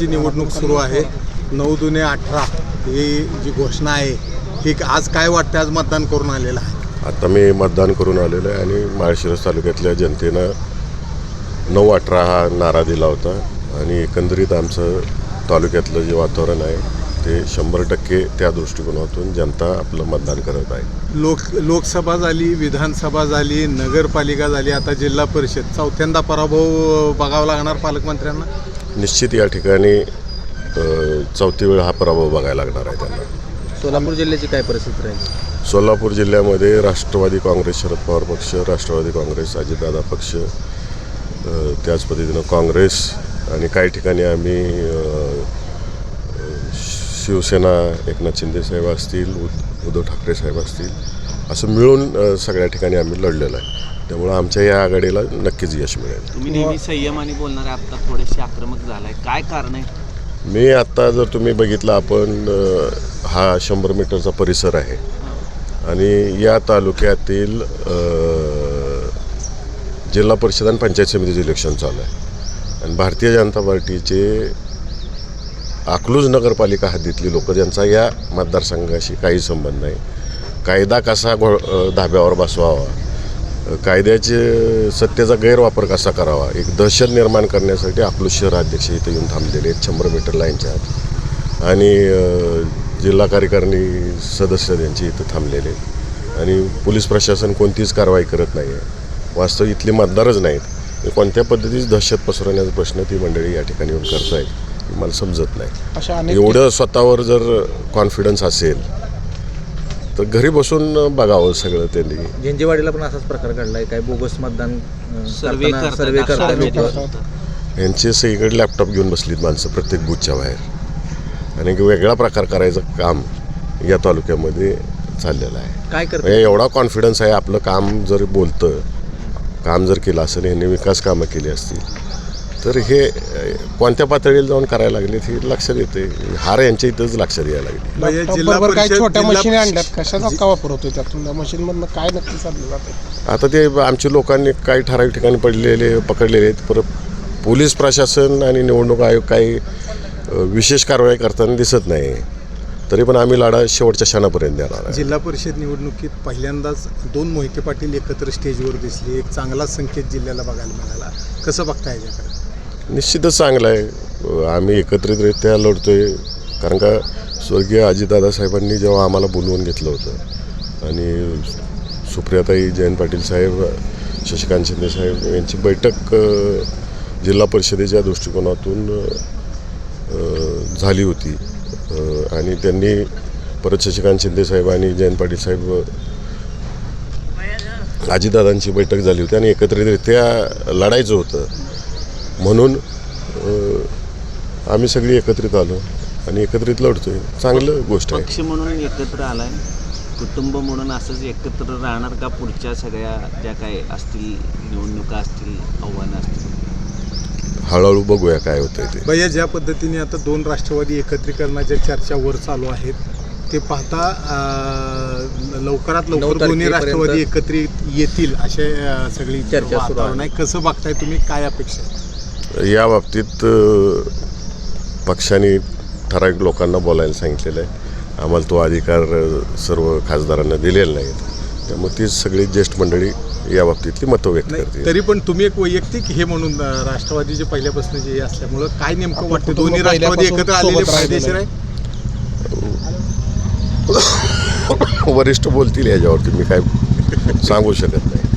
परिषदेची निवडणूक सुरू आहे नऊ दुने अठरा ही जी घोषणा आहे ही आज काय वाटतं आज मतदान करून आलेलं आहे. आता मी मतदान करून आलेलो आहे आणि माळशिरस तालुक्यातल्या जनतेनं नऊ अठरा हा नारा दिला होता आणि एकंदरीत आमचं तालुक्यातलं जे वातावरण आहे ते शंभर टक्के त्या दृष्टिकोनातून जनता आपलं मतदान करत आहे. लोक लोकसभा झाली विधानसभा झाली नगरपालिका झाली आता जिल्हा परिषद. चौथ्यांदा पराभव बघावा लागणार पालकमंत्र्यांना. निश्चित या ठिकाणी चौथी वेळ हा पराभव बघायला लागणार आहे त्यांना. सोलापूर जिल्ह्याची काय परिस्थिती राहील? सोलापूर जिल्ह्यामध्ये राष्ट्रवादी काँग्रेस शरद पवार पक्ष राष्ट्रवादी काँग्रेस अजितदादा पक्ष त्याच पद्धतीनं काँग्रेस आणि काही ठिकाणी आम्ही शिवसेना एकनाथ शिंदे साहेब असतील उद- उद्धव ठाकरे साहेब असतील असं मिळून सगळ्या ठिकाणी आम्ही लढलेलो आहे. त्यामुळं आमच्या या आघाडीला नक्कीच यश मिळेल. तुम्ही नेहमी संयमाने बोलणारे आता थोडेसे आक्रमक झालाय. काय कारण आहे? मी आत्ता जर तुम्ही बघितलं आपण हा शंभर मीटरचा परिसर आहे. आणि या तालुक्यातील जिल्हा परिषद आणि पंचायत समितीचे इलेक्शन चालू आहे. आणि भारतीय जनता पार्टीचे अकलूज नगरपालिका हद्दीतली लोक ज्यांचा या मतदारसंघाशी काही संबंध नाही कायदा कसा घो धाब्यावर बसवावा? कायद्याचे सत्तेचा गैरवापर कसा करावा? एक दहशत निर्माण करण्यासाठी अकलूज शहराध्यक्ष इथे येऊन थांबलेले आहेत शंभर मीटर लाईनच्या आत. आणि जिल्हा कार्यकारिणी सदस्य त्यांचे इथं थांबलेले आहेत. आणि पोलीस प्रशासन कोणतीच कारवाई करत नाही आहे वास्तव इथले मतदारच नाहीत. हे कोणत्या पद्धतीची दहशत पसरवण्याचा प्रश्न ती मंडळी या ठिकाणी येऊन करत आहेत मला समजत नाही. एवढं स्वतःवर जर कॉन्फिडन्स असेल तर घरी बसून बघावं सगळं त्यांनी. झेंजेवाडीला पण असाच प्रकार घडलाय. काय बोगस मतदान सर्वे करताना- सर्वे लोक करतात. यांचे सगळीकडे लॅपटॉप घेऊन बसलीत माणसं प्रत्येक बूथच्या बाहेर. आणि एक वेगळा प्रकार करायचं काम या तालुक्यामध्ये चाललेलं आहे. काय करतात? म्हणजे एवढा कॉन्फिडन्स आहे आपलं काम जर बोलतं काम जर केलं असेल यांनी विकास कामं केली असतील. तर हे कोणत्या पातळीला जाऊन करायला लागलेत हे लक्षात येते हार यांच्या इथंच लक्षात यायला लागली. बरोबर काही छोट्या मशीन आणल्यात. कशाचा का वापर होतोय त्यातून त्या? मशीन मधनं काय नक्की चाललं जाते आता ते आमच्या लोकांनी काही ठराविक ठिकाणी पडलेले पकडलेले आहेत. परत पोलीस प्रशासन आणि निवडणूक आयोग काही विशेष कारवाई करताना दिसत नाही. तरी पण आम्ही लढा शेवटच्या क्षणापर्यंत देणार जिल्हा परिषद निवडणुकीत पहिल्यांदाच दोन मोहिते पाटील एकत्र स्टेजवर दिसले. एक चांगला संकेत जिल्ह्याला बघायला मिळाला. कसं बघता याच्याकडे? निश्चितच चांगलं आहे. आम्ही एकत्रितरित्या लढतोय. कारण का स्वर्गीय अजितदादा साहेबांनी जेव्हा आम्हाला बोलवून घेतलं होतं आणि सुप्रियाताई जयंत पाटील साहेब शशिकांत शिंदे साहेब यांची बैठक जिल्हा परिषदेच्या दृष्टिकोनातून झाली होती. आणि त्यांनी परत शशिकांत शिंदे साहेब आणि जयंत पाटील साहेब अजितदादांची बैठक झाली होती आणि एकत्रितरित्या लढायचं होतं. म्हणून आम्ही सगळी एकत्रित आलो आणि एकत्रित लढतोय. चांगलं गोष्ट आहे. पक्ष म्हणून एकत्र आलाय. कुटुंब म्हणून असंच एकत्र राहणार का पुढच्या सगळ्या ज्या काय असतील निवडणुका असतील आव्हानं असतील? हळूहळू बघूया काय होतंय ते. भैया ज्या पद्धतीने आता दोन राष्ट्रवादी एकत्रीकरणाच्या चर्चा वर चालू आहेत ते पाहता लवकरात लवकर दोन्ही राष्ट्रवादी एकत्रित येतील असे सगळी चर्चा सुरू वातावरण. आहे. कसं बघताय तुम्ही? काय अपेक्षा आहे या बाबतीत पक्षाने ठराविक लोकांना बोलायला सांगितलेलं आहे. आम्हाला तो अधिकार सर्व खासदारांना दिलेला नाही. त्यामुळे ती सगळी ज्येष्ठ मंडळी या बाबतीतली मतं व्यक्त नाही करतील. तरी पण तुम्ही एक वैयक्तिक हे म्हणून राष्ट्रवादीचे पहिल्यापासून जे हे असल्यामुळं काय नेमकं वाटतं? दोन्ही राष्ट्रवादी एकत्र आलेले फायदेशीर आहे. आहे वरिष्ठ बोलतील याच्यावरती. मी काय सांगू शकत नाही.